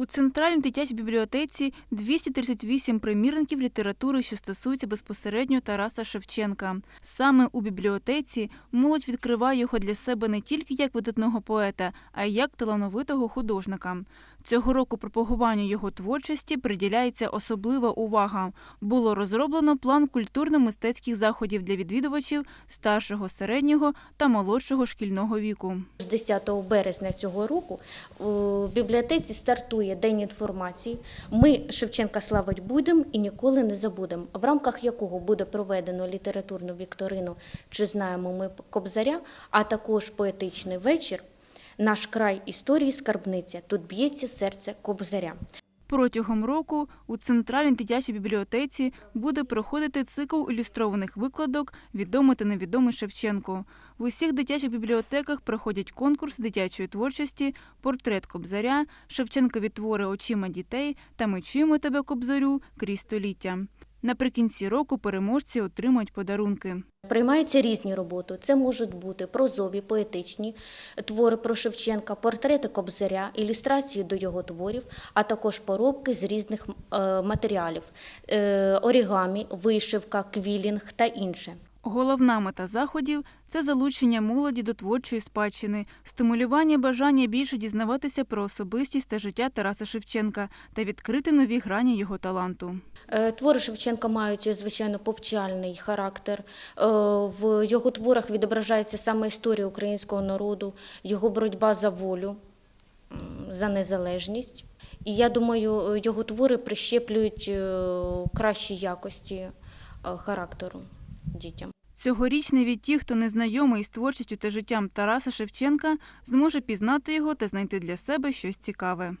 У центральній дитячій бібліотеці 238 примірників літератури, що стосується безпосередньо Тараса Шевченка. Саме у бібліотеці молодь відкриває його для себе не тільки як видатного поета, а й як талановитого художника. Цього року пропагуванню його творчості приділяється особлива увага. Було розроблено план культурно-мистецьких заходів для відвідувачів старшого, середнього та молодшого шкільного віку. З 10 березня цього року в бібліотеці стартує День інформації. Ми Шевченка славить будемо і ніколи не забудемо, в рамках якого буде проведено літературну вікторину Чи знаємо ми Кобзаря, а також поетичний вечір. Наш край історії скарбниця. Тут б'ється серце Кобзаря. Протягом року у центральній дитячій бібліотеці буде проходити цикл ілюстрованих викладок Відомий та невідомий Шевченко. В усіх дитячих бібліотеках проходять конкурс дитячої творчості, портрет Кобзаря, Шевченкові твори очима дітей та ми чуємо тебе Кобзарю крізь століття. Наприкінці року переможці отримують подарунки. Приймаються різні роботи. Це можуть бути прозові, поетичні твори про Шевченка, портрети Кобзаря, ілюстрації до його творів, а також поробки з різних е, матеріалів: е, орігамі, вишивка, квілінг та інше. Головна мета заходів це залучення молоді до творчої спадщини, стимулювання бажання більше дізнаватися про особистість та життя Тараса Шевченка та відкрити нові грані його таланту. Е, Твори Шевченка мають звичайно повчальний характер. Е, В його творах відображається саме історія українського народу, його боротьба за волю, за незалежність. І я думаю, його твори прищеплюють е, кращі якості характеру дітям. Цьогоріч навіть ті, хто не знайомий із творчістю та життям Тараса Шевченка, зможе пізнати його та знайти для себе щось цікаве.